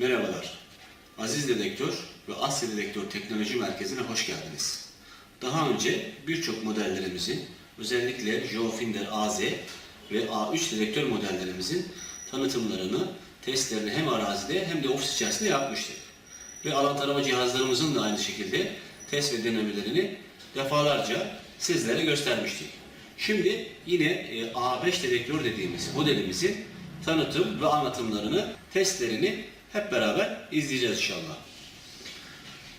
Merhabalar. Aziz Dedektör ve Asya Dedektör Teknoloji Merkezi'ne hoş geldiniz. Daha önce birçok modellerimizin özellikle Geofinder AZ ve A3 dedektör modellerimizin tanıtımlarını, testlerini hem arazide hem de ofis içerisinde yapmıştık. Ve alan tarama cihazlarımızın da aynı şekilde test ve denemelerini defalarca sizlere göstermiştik. Şimdi yine e, A5 dedektör dediğimiz modelimizin tanıtım ve anlatımlarını, testlerini hep beraber izleyeceğiz inşallah.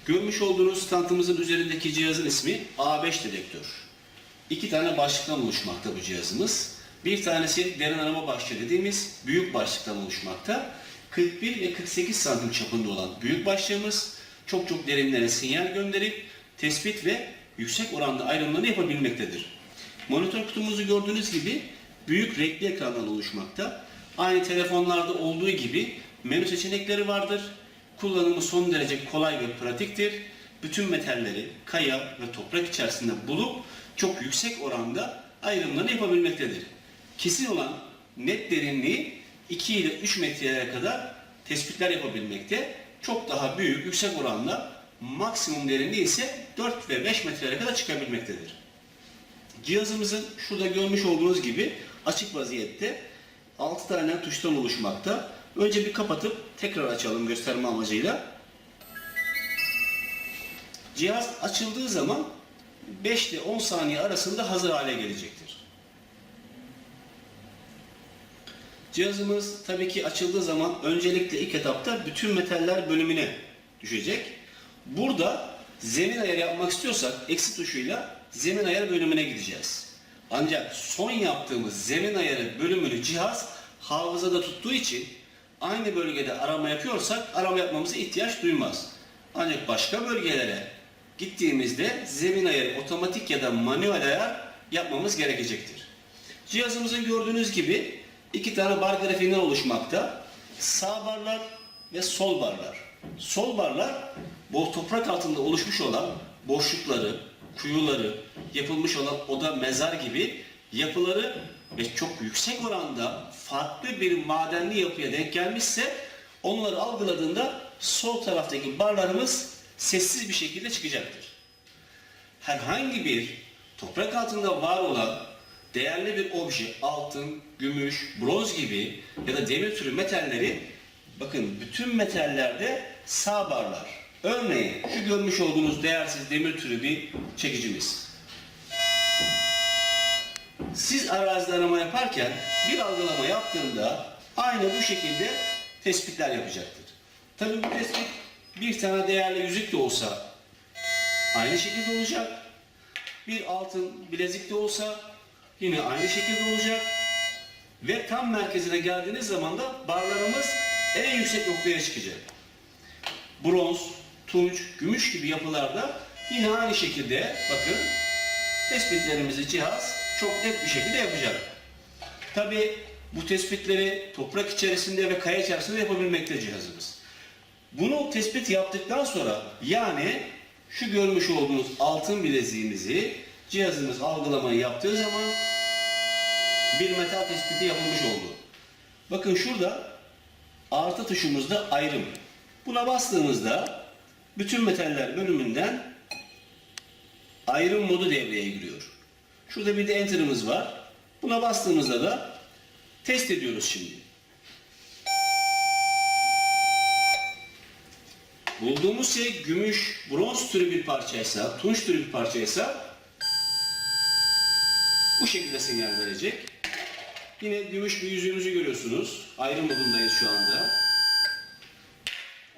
Görmüş olduğunuz standımızın üzerindeki cihazın ismi A5 dedektör. İki tane başlıktan oluşmakta bu cihazımız. Bir tanesi derin arama başlığı dediğimiz büyük başlıktan oluşmakta. 41 ve 48 santim çapında olan büyük başlığımız çok çok derinlere sinyal gönderip tespit ve yüksek oranda ayrımlarını yapabilmektedir. Monitör kutumuzu gördüğünüz gibi büyük renkli ekrandan oluşmakta. Aynı telefonlarda olduğu gibi menü seçenekleri vardır. Kullanımı son derece kolay ve pratiktir. Bütün metalleri kaya ve toprak içerisinde bulup çok yüksek oranda ayrımlarını yapabilmektedir. Kesin olan net derinliği 2 ile 3 metreye kadar tespitler yapabilmekte. Çok daha büyük, yüksek oranda maksimum derinliği ise 4 ve 5 metreye kadar çıkabilmektedir. Cihazımızın şurada görmüş olduğunuz gibi açık vaziyette 6 tane tuştan oluşmakta. Önce bir kapatıp tekrar açalım gösterme amacıyla. Cihaz açıldığı zaman 5 ile 10 saniye arasında hazır hale gelecektir. Cihazımız tabii ki açıldığı zaman öncelikle ilk etapta bütün metaller bölümüne düşecek. Burada zemin ayarı yapmak istiyorsak eksi tuşuyla zemin ayarı bölümüne gideceğiz. Ancak son yaptığımız zemin ayarı bölümünü cihaz hafızada tuttuğu için aynı bölgede arama yapıyorsak arama yapmamıza ihtiyaç duymaz. Ancak başka bölgelere gittiğimizde zemin ayarı otomatik ya da manuel ayar yapmamız gerekecektir. Cihazımızın gördüğünüz gibi iki tane bar grafiğinden oluşmakta. Sağ barlar ve sol barlar. Sol barlar bu toprak altında oluşmuş olan boşlukları, kuyuları, yapılmış olan oda mezar gibi yapıları ve çok yüksek oranda farklı bir madenli yapıya denk gelmişse onları algıladığında sol taraftaki barlarımız sessiz bir şekilde çıkacaktır. Herhangi bir toprak altında var olan değerli bir obje, altın, gümüş, bronz gibi ya da demir türü metalleri bakın bütün metallerde sağ barlar. Örneğin şu görmüş olduğunuz değersiz demir türü bir çekicimiz. Siz arazide arama yaparken bir algılama yaptığında aynı bu şekilde tespitler yapacaktır. Tabii bu tespit bir tane değerli yüzük de olsa aynı şekilde olacak. Bir altın bilezik de olsa yine aynı şekilde olacak. Ve tam merkezine geldiğiniz zaman da barlarımız en yüksek noktaya çıkacak. Bronz, tunç, gümüş gibi yapılarda yine aynı şekilde bakın tespitlerimizi cihaz çok net bir şekilde yapacak. Tabi bu tespitleri toprak içerisinde ve kaya içerisinde yapabilmekte cihazımız. Bunu tespit yaptıktan sonra yani şu görmüş olduğunuz altın bileziğimizi cihazımız algılamayı yaptığı zaman bir metal tespiti yapılmış oldu. Bakın şurada artı tuşumuzda ayrım. Buna bastığımızda bütün metaller bölümünden ayrım modu devreye giriyor. Şurada bir de enter'ımız var. Buna bastığımızda da test ediyoruz şimdi. Bulduğumuz şey gümüş, bronz türü bir parçaysa, tunç türü bir parçaysa bu şekilde sinyal verecek. Yine gümüş bir yüzüğümüzü görüyorsunuz. Ayrım modundayız şu anda.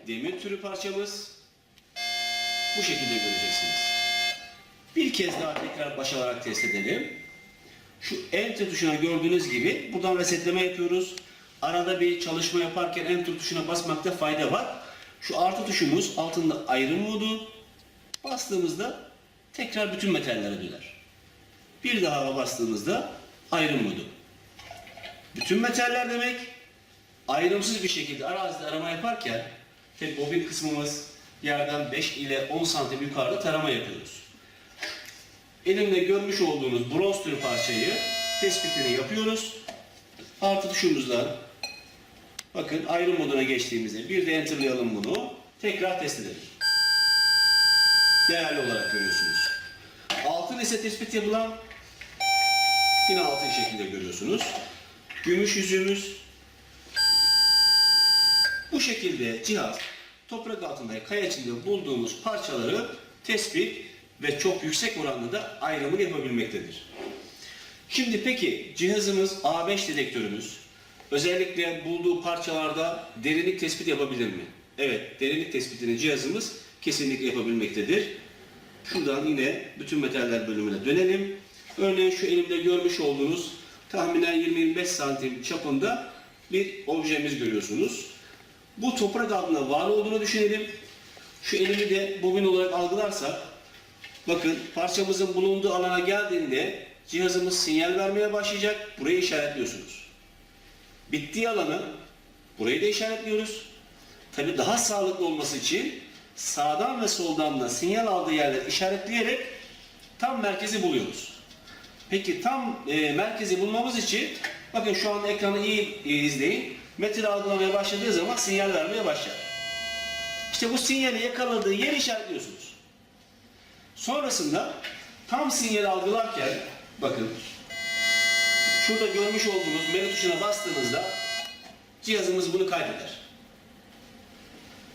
Demir türü parçamız bu şekilde göreceksiniz. Bir kez daha tekrar baş alarak test edelim. Şu Enter tuşuna gördüğünüz gibi buradan resetleme yapıyoruz. Arada bir çalışma yaparken Enter tuşuna basmakta fayda var. Şu artı tuşumuz altında ayrım modu. Bastığımızda tekrar bütün metallere döner. Bir daha bastığımızda ayrım modu. Bütün metaller demek ayrımsız bir şekilde arazide arama yaparken tabi bobin kısmımız yerden 5 ile 10 santim yukarıda tarama yapıyoruz. Elimde görmüş olduğunuz bronz türü parçayı tespitini yapıyoruz. Artı tuşumuzdan Bakın ayrım moduna geçtiğimizde bir de enterlayalım bunu. Tekrar test edelim. Değerli olarak görüyorsunuz. Altın ise tespit yapılan yine altın şekilde görüyorsunuz. Gümüş yüzüğümüz bu şekilde cihaz toprak altında kaya içinde bulduğumuz parçaları tespit ve çok yüksek oranda da ayrımını yapabilmektedir. Şimdi peki cihazımız A5 dedektörümüz özellikle bulduğu parçalarda derinlik tespit yapabilir mi? Evet, derinlik tespitini cihazımız kesinlikle yapabilmektedir. Şuradan yine bütün metaller bölümüne dönelim. Örneğin şu elimde görmüş olduğunuz tahminen 20-25 santim çapında bir objemiz görüyorsunuz. Bu toprak altında var olduğunu düşünelim. Şu elimi de bobin olarak algılarsak bakın parçamızın bulunduğu alana geldiğinde cihazımız sinyal vermeye başlayacak. Burayı işaretliyorsunuz. Bittiği alanı burayı da işaretliyoruz. Tabi daha sağlıklı olması için sağdan ve soldan da sinyal aldığı yerleri işaretleyerek tam merkezi buluyoruz. Peki tam e, merkezi bulmamız için bakın şu an ekranı iyi e, izleyin. Metal algılamaya başladığı zaman sinyal vermeye başlar. İşte bu sinyali yakaladığı yeri işaretliyorsunuz. Sonrasında tam sinyali algılarken bakın şurada görmüş olduğunuz menü tuşuna bastığınızda cihazımız bunu kaydeder.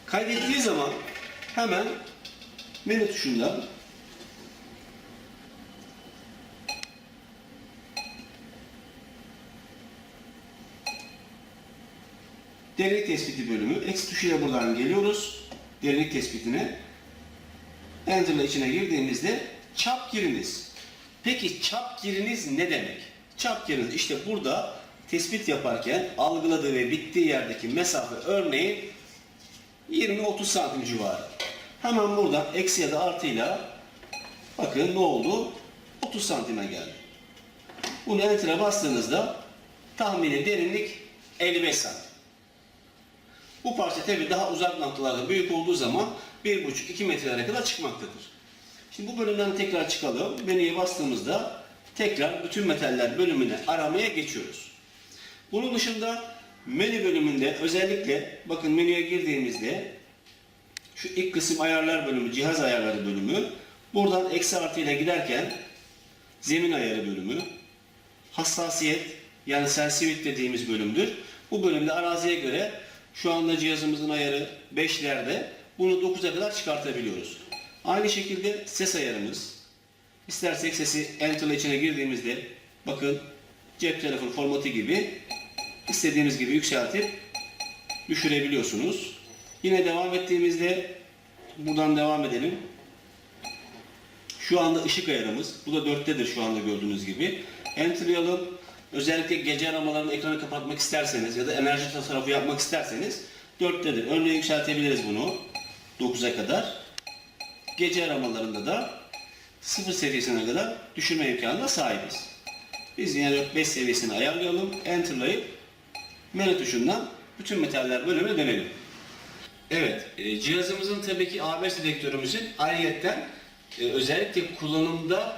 Kaydettiği zaman hemen menü tuşundan derinlik tespiti bölümü. X tuşuyla buradan geliyoruz. Derinlik tespitine. Enter ile içine girdiğimizde çap giriniz. Peki çap giriniz ne demek? Çap giriniz işte burada tespit yaparken algıladığı ve bittiği yerdeki mesafe örneğin 20-30 santim civarı. Hemen buradan eksi ya da artıyla bakın ne oldu? 30 santime geldi. Bunu enter'a bastığınızda tahmini derinlik 55 santim. Bu parça tabi daha uzak noktalarda büyük olduğu zaman 1,5-2 metrelere kadar çıkmaktadır. Şimdi bu bölümden tekrar çıkalım. Menüye bastığımızda tekrar bütün metaller bölümüne aramaya geçiyoruz. Bunun dışında menü bölümünde özellikle bakın menüye girdiğimizde şu ilk kısım ayarlar bölümü, cihaz ayarları bölümü. Buradan eksi artı ile giderken zemin ayarı bölümü, hassasiyet yani sensitivity dediğimiz bölümdür. Bu bölümde araziye göre şu anda cihazımızın ayarı 5'lerde. Bunu 9'a kadar çıkartabiliyoruz. Aynı şekilde ses ayarımız. İstersek sesi enter içine girdiğimizde bakın cep telefonu formatı gibi istediğimiz gibi yükseltip düşürebiliyorsunuz. Yine devam ettiğimizde buradan devam edelim. Şu anda ışık ayarımız. Bu da 4'tedir şu anda gördüğünüz gibi. Enter'layalım. Özellikle gece aramalarında ekranı kapatmak isterseniz ya da enerji tasarrufu yapmak isterseniz 4'tedir. Örneğin yükseltebiliriz bunu 9'a kadar. Gece aramalarında da 0 seviyesine kadar düşürme imkanına sahibiz. Biz yine 4-5 seviyesini ayarlayalım. Enter'layıp menü tuşundan bütün metaller bölümüne dönelim. Evet, e, cihazımızın tabii ki A5 dedektörümüzün ayrıyetten e, özellikle kullanımda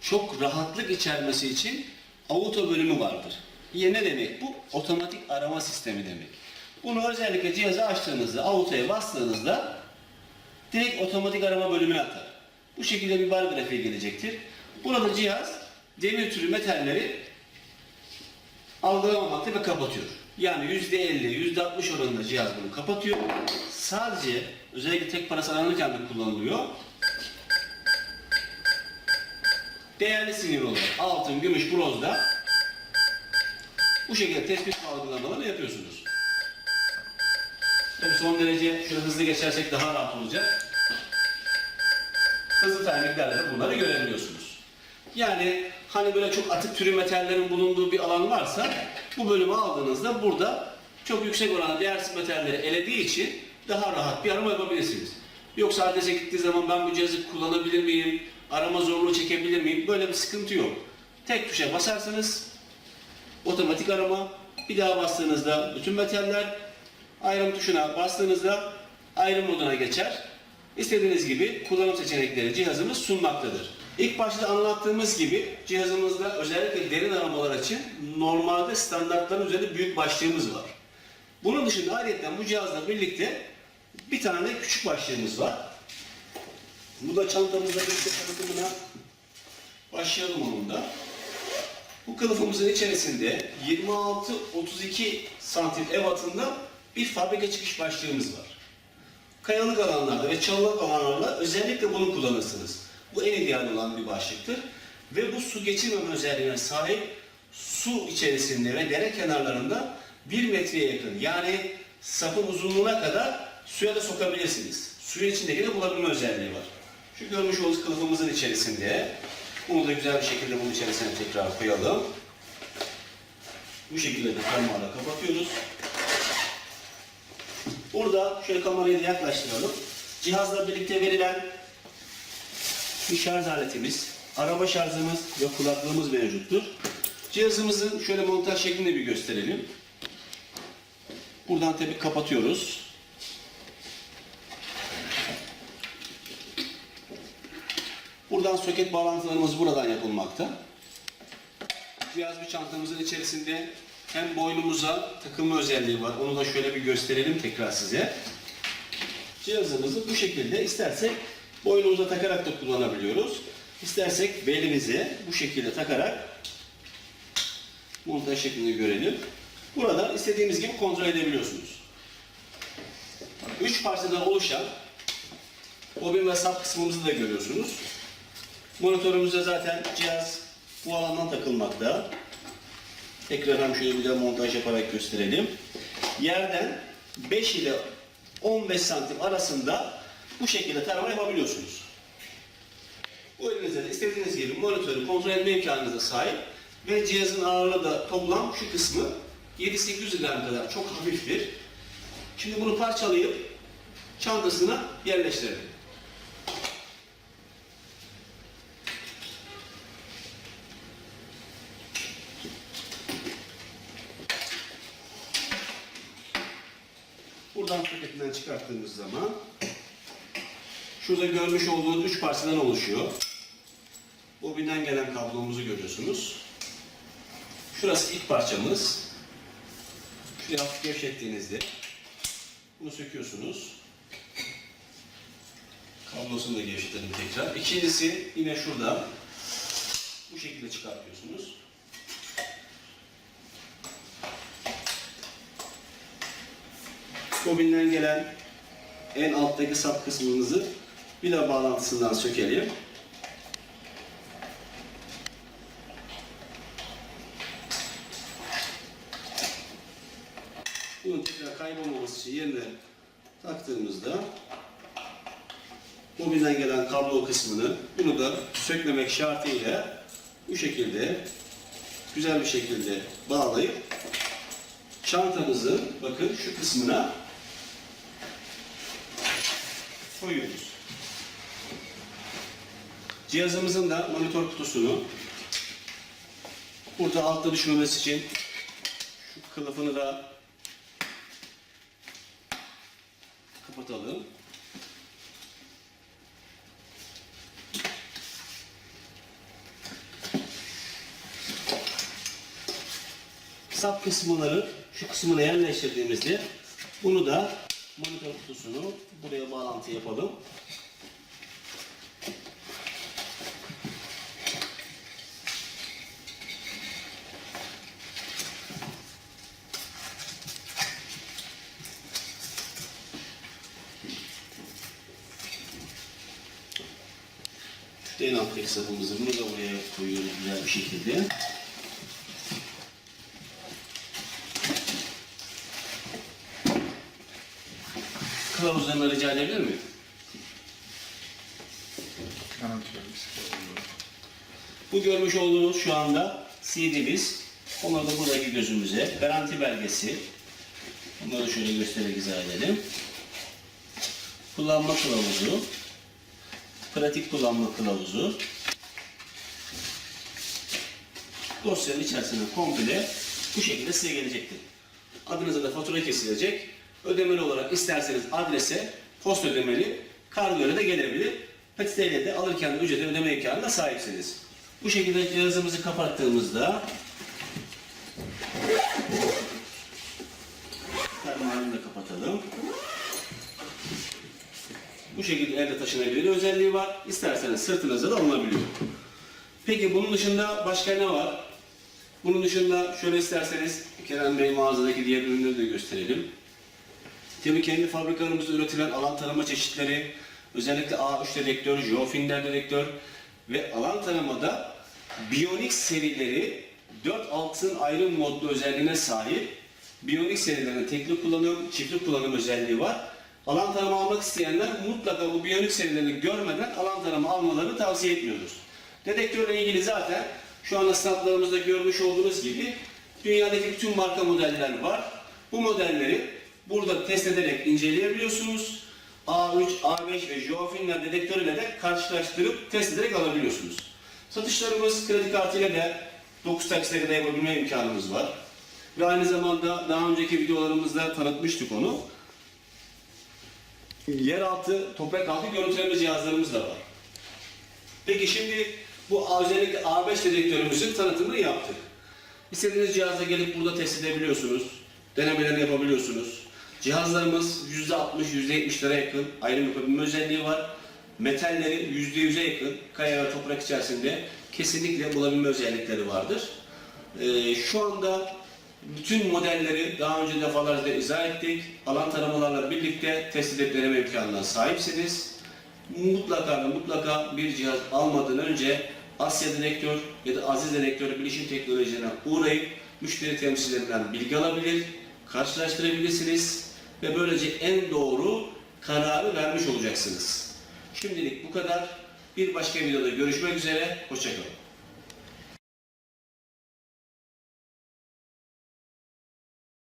çok rahatlık içermesi için auto bölümü vardır. Yine ne demek bu? Otomatik arama sistemi demek. Bunu özellikle cihazı açtığınızda, auto'ya bastığınızda direkt otomatik arama bölümüne atar. Bu şekilde bir bar grafiği gelecektir. Burada cihaz demir türü metalleri algılamamakta ve kapatıyor. Yani %50, %60 oranında cihaz bunu kapatıyor. Sadece özellikle tek parası aranırken de kullanılıyor. Değerli sinir olarak altın, gümüş, brozda bu şekilde tespit algılamalarını yapıyorsunuz. Son derece şöyle hızlı geçersek daha rahat olacak. Hızlı termiklerle bunları görebiliyorsunuz. Yani hani böyle çok atık türü metallerin bulunduğu bir alan varsa bu bölümü aldığınızda burada çok yüksek oranda değersiz metalleri elediği için daha rahat bir arama yapabilirsiniz. Yoksa adrese gittiği zaman ben bu cihazı kullanabilir miyim, arama zorluğu çekebilir miyim böyle bir sıkıntı yok. Tek tuşa basarsanız otomatik arama, bir daha bastığınızda bütün metaller ayrım tuşuna bastığınızda ayrım moduna geçer. İstediğiniz gibi kullanım seçenekleri cihazımız sunmaktadır. İlk başta anlattığımız gibi cihazımızda özellikle derin aramalar için normalde standartların üzerinde büyük başlığımız var. Bunun dışında ayrıca bu cihazla birlikte bir tane küçük başlığımız var. Bu da çantamızla birlikte tanıtımına başlayalım onun da. Bu kılıfımızın içerisinde 26-32 santim ebatında bir fabrika çıkış başlığımız var. Kayalık alanlarda ve çalılık alanlarda özellikle bunu kullanırsınız. Bu en ideal olan bir başlıktır. Ve bu su geçirmeme özelliğine sahip su içerisinde ve dere kenarlarında 1 metreye yakın yani sapın uzunluğuna kadar suya da sokabilirsiniz. Suyun içindeki de bulabilme özelliği var. Şu görmüş olduğunuz kılıfımızın içerisinde bunu da güzel bir şekilde bunun içerisine tekrar koyalım. Bu şekilde de fermuarla kapatıyoruz. Burada şöyle kamerayı da yaklaştıralım. Cihazla birlikte verilen bir şarj aletimiz, araba şarjımız ve kulaklığımız mevcuttur. Cihazımızın şöyle montaj şeklinde bir gösterelim. Buradan tabi kapatıyoruz. Buradan soket bağlantılarımız buradan yapılmakta. Cihaz bir çantamızın içerisinde hem boynumuza takılma özelliği var. Onu da şöyle bir gösterelim tekrar size. Cihazımızı bu şekilde istersek boynumuza takarak da kullanabiliyoruz. İstersek belimize bu şekilde takarak montaj şeklinde görelim. Burada istediğimiz gibi kontrol edebiliyorsunuz. Üç parçadan oluşan bobin ve sap kısmımızı da görüyorsunuz. Monitörümüzde zaten cihaz bu alandan takılmakta. Hem şöyle bir de montaj yaparak gösterelim. Yerden 5 ile 15 santim arasında bu şekilde tarama yapabiliyorsunuz. Bu elinizde de istediğiniz gibi monitörü kontrol etme imkanınıza sahip ve cihazın ağırlığı da toplam şu kısmı 7-800 gram kadar çok hafiftir. Şimdi bunu parçalayıp çantasına yerleştirelim. Buradan paketinden çıkarttığımız zaman şurada görmüş olduğunuz üç parçadan oluşuyor. Bobinden gelen kablomuzu görüyorsunuz. Şurası ilk parçamız. Şuraya hafif gevşettiğinizde bunu söküyorsunuz. Kablosunu da gevşetelim tekrar. İkincisi yine şurada. Bu şekilde çıkartıyorsunuz. Bobinden gelen en alttaki sap kısmımızı vida bağlantısından sökelim. Bunun tekrar kaybolmaması için yerine taktığımızda bobinden gelen kablo kısmını bunu da sökmemek şartıyla bu şekilde güzel bir şekilde bağlayıp çantamızın bakın şu kısmına koyuyoruz. Cihazımızın da monitör kutusunu burada altta düşmemesi için şu kılıfını da kapatalım. Sap kısımları şu kısmına yerleştirdiğimizde bunu da monitör kutusunu buraya bağlantı yapalım. En sapımızı bunu da buraya koyuyoruz güzel bir şekilde. Kılavuzlarını rica edebilir miyim? Bu görmüş olduğunuz şu anda CD'miz. Onları da buradaki gözümüze. Garanti belgesi. Bunları şöyle göstererek izah edelim. Kullanma kılavuzu. Pratik kullanma kılavuzu. Dosyanın içerisinde komple bu şekilde size gelecektir. Adınıza da fatura kesilecek. Ödemeli olarak isterseniz adrese post ödemeli kargoyla da gelebilir. Petiteyle de alırken de ücreti ödeme imkanına sahipsiniz. Bu şekilde cihazımızı kapattığımızda Kapağını da kapatalım. Bu şekilde elde taşınabilir özelliği var. İsterseniz sırtınıza da alınabiliyor. Peki bunun dışında başka ne var? Bunun dışında şöyle isterseniz Kerem Bey mağazadaki diğer ürünleri de gösterelim. Tabii kendi fabrikalarımızda üretilen alan tarama çeşitleri, özellikle A3 dedektör, Geofinder dedektör ve alan taramada Bionic serileri 4 altın ayrı modlu özelliğine sahip. Bionic serilerinin tekli kullanım, çiftli kullanım özelliği var. Alan tarama almak isteyenler mutlaka bu Bionic serilerini görmeden alan tarama almalarını tavsiye etmiyoruz. Dedektörle ilgili zaten şu anda standlarımızda görmüş olduğunuz gibi dünyadaki bütün marka modeller var. Bu modelleri burada test ederek inceleyebiliyorsunuz. A3, A5 ve Geofinler dedektörüyle de karşılaştırıp test ederek alabiliyorsunuz. Satışlarımız kredi kartıyla da 9 taksitle de yapabilme imkanımız var. Ve aynı zamanda daha önceki videolarımızda tanıtmıştık onu. Yeraltı, toprak altı görüntüleme cihazlarımız da var. Peki şimdi bu özellikle A5 dedektörümüzün tanıtımını yaptık. İstediğiniz cihazla gelip burada test edebiliyorsunuz. Denemelerini yapabiliyorsunuz. Cihazlarımız %60, %70'lere yakın ayrım yapabilme özelliği var. Metalleri %100'e yakın kaya ve toprak içerisinde kesinlikle bulabilme özellikleri vardır. Ee, şu anda bütün modelleri daha önce defalarca izah ettik. Alan taramalarla birlikte test edip deneme imkanına sahipsiniz mutlaka ve mutlaka bir cihaz almadan önce Asya Dedektör ya da Aziz Dedektör bilişim teknolojilerine uğrayıp müşteri temsilcilerinden bilgi alabilir, karşılaştırabilirsiniz ve böylece en doğru kararı vermiş olacaksınız. Şimdilik bu kadar. Bir başka videoda görüşmek üzere. Hoşçakalın.